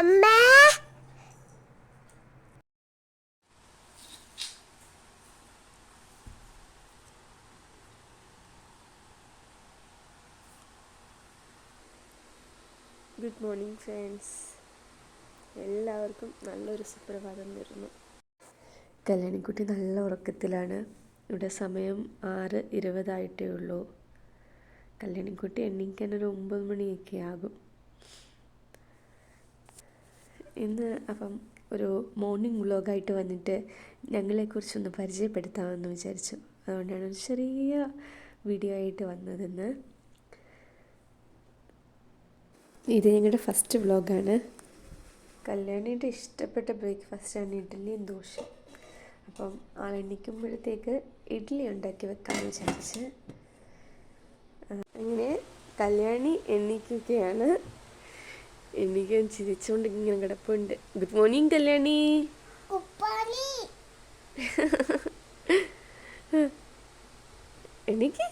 അമ്മേ. Good morning friends എല്ലാവർക്കും നല്ലൊരു സുപ്രഭാതം നേരുന്നു കല്യാണിക്കുട്ടി നല്ല ഉറക്കത്തിലാണ്. ഇവിടെ സമയം ആറ് ഇരുപതായിട്ടേ ഉള്ളൂ. കല്യാണിക്കുട്ടി എണ്ണീക്കാൻ ഒരു ഒമ്പത് മണിയൊക്കെ ആകും. ഇന്ന് അപ്പം ഒരു മോർണിംഗ് വ്ലോഗായിട്ട് വന്നിട്ട് ഞങ്ങളെക്കുറിച്ചൊന്ന് പരിചയപ്പെടുത്താമെന്ന് വിചാരിച്ചു. അതുകൊണ്ടാണ് ഒരു ചെറിയ വീഡിയോ ആയിട്ട് വന്നതെന്ന്. ഇത് ഞങ്ങളുടെ ഫസ്റ്റ് വ്ലോഗാണ് കല്യാണിയുടെ ഇഷ്ടപ്പെട്ട ബ്രേക്ക്ഫാസ്റ്റാണ് ഇഡ്ഡലിയും ദോശ അപ്പം ആൾ എണ്ണിക്കുമ്പോഴത്തേക്ക് ഇഡ്ഡലി ഉണ്ടാക്കി വെക്കാമെന്ന് വിചാരിച്ച്. അങ്ങനെ കല്യാണി എണ്ണിക്കുകയാണ് എണ്ണിക്കാൻ ചിരിച്ചുകൊണ്ട് ഇങ്ങനെ കിടപ്പുണ്ട്. Good morning Kalyani. എനിക്ക്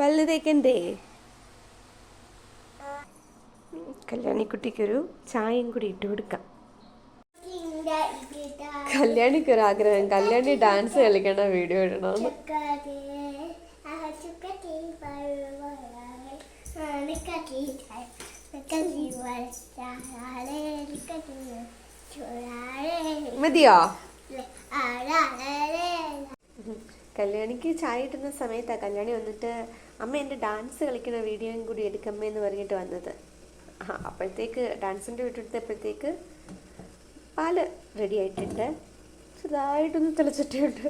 പല്ല് തേക്കണ്ടേ കല്യാണിക്കുട്ടിക്കൊരു ചായയും കൂടി ഇട്ട് കൊടുക്കാം. കല്യാണിക്ക് ഒരു ആഗ്രഹം കല്യാണി ഡാൻസ് കളിക്കണ വീഡിയോ ഇടണമെന്ന് മതിയോ? കല്യാണിക്ക് ചായ ഇട്ടുന്ന സമയത്താണ് കല്യാണി വന്നിട്ട് അമ്മ എന്റെ ഡാൻസ് കളിക്കുന്ന വീഡിയോയും കൂടി എടുക്കമ്മേ എന്ന് പറഞ്ഞിട്ട് വന്നത്. ആ അപ്പോഴത്തേക്ക് ഡാൻസിന്റെ വീട്ടെടുത്തപ്പോഴത്തേക്ക് പാൽ റെഡി ആയിട്ടുണ്ട്. ചെറുതായിട്ടൊന്ന് തിളച്ചിട്ടുണ്ട്.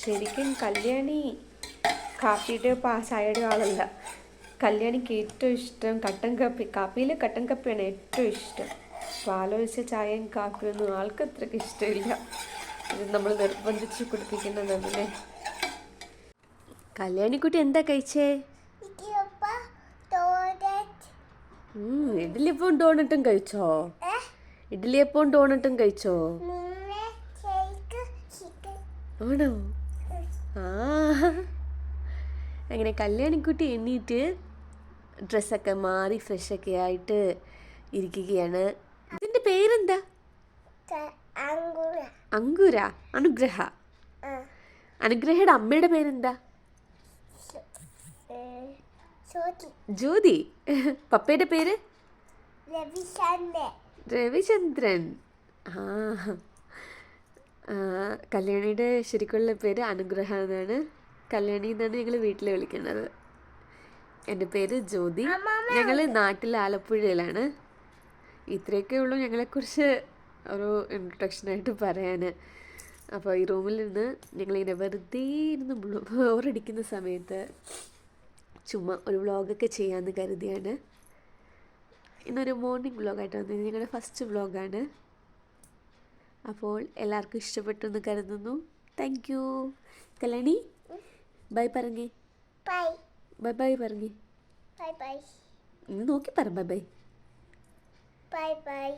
ശരിക്കും കല്യാണി കാപ്പിയുടെയോ ചായയുടെയോ ആളല്ല. കല്യാണിക്ക് ഏറ്റവും ഇഷ്ടം കട്ടൻ കാപ്പി. കാപ്പിയിൽ കട്ടൻ കാപ്പിയാണ് ഏറ്റവും ഇഷ്ടം. പാലൊഴിച്ച ചായയും കാപ്പിയൊന്നും ആൾക്ക് അത്രയ്ക്ക് ഇഷ്ടമില്ല. ഇത് നമ്മൾ നിർബന്ധിച്ച് കുടിപ്പിക്കുന്നതല്ലേ കല്യാണിക്കുട്ടി എന്താ കഴിച്ചേ? ഇഡ്ഡലി ഇഡ്ഡലിയപ്പവും ഡോണട്ടും കഴിച്ചോ? ഇഡ്ഡലിയപ്പവും ഡോണട്ടും കഴിച്ചോ? ആണോ? ആ. അങ്ങനെ കല്യാണിക്കുട്ടി എണ്ണീറ്റ് ഡ്രസ്സൊക്കെ മാറി ഫ്രഷൊക്കെ ആയിട്ട് ഇരിക്കുകയാണ്. ഇതിന്റെ പേരെന്താ? അങ്കുര. അനുഗ്രഹ. അനുഗ്രഹയുടെ അമ്മയുടെ പേരെന്താ? ജ്യോതി. പപ്പയുടെ പേര്? രവിചന്ദ്രൻ. ആ, കല്യാണിയുടെ ശരിക്കുള്ള പേര് അനുഗ്രഹ എന്നാണ്. കല്യാണി എന്നാണ് ഞങ്ങൾ വീട്ടിൽ വിളിക്കുന്നത്. എന്റെ പേര് ജ്യോതി. ഞങ്ങൾ നാട്ടിൽ ആലപ്പുഴയിലാണ്. ഇത്രയൊക്കെ ഉള്ളൂ ഞങ്ങളെക്കുറിച്ച് ഒരു ഇൻട്രൊഡക്ഷനായിട്ട് പറയാൻ അപ്പോൾ ഈ റൂമിൽ നിന്ന് ഞങ്ങളിങ്ങനെ വെറുതെ ഇരുന്ന് ബോറടിക്കുന്ന സമയത്ത് ചുമ്മാ ഒരു വ്ളോഗൊക്കെ ചെയ്യാമെന്ന് കരുതിയാണ്. ഇന്നൊരു മോർണിംഗ് വ്ളോഗായിട്ട് വന്നത് ഞങ്ങളുടെ ഫസ്റ്റ് വ്ളോഗാണ് അപ്പോൾ എല്ലാവർക്കും ഇഷ്ടപ്പെട്ടു എന്ന് കരുതുന്നു. താങ്ക് യു കല്യാണി ബൈ പറഞ്ഞേ. ബൈ ബൈ ബൈ പറഞ്ഞേ. ബൈ ബൈ ഇന്ന് നോക്കി പറ ബൈ ബൈ ബൈ ബൈ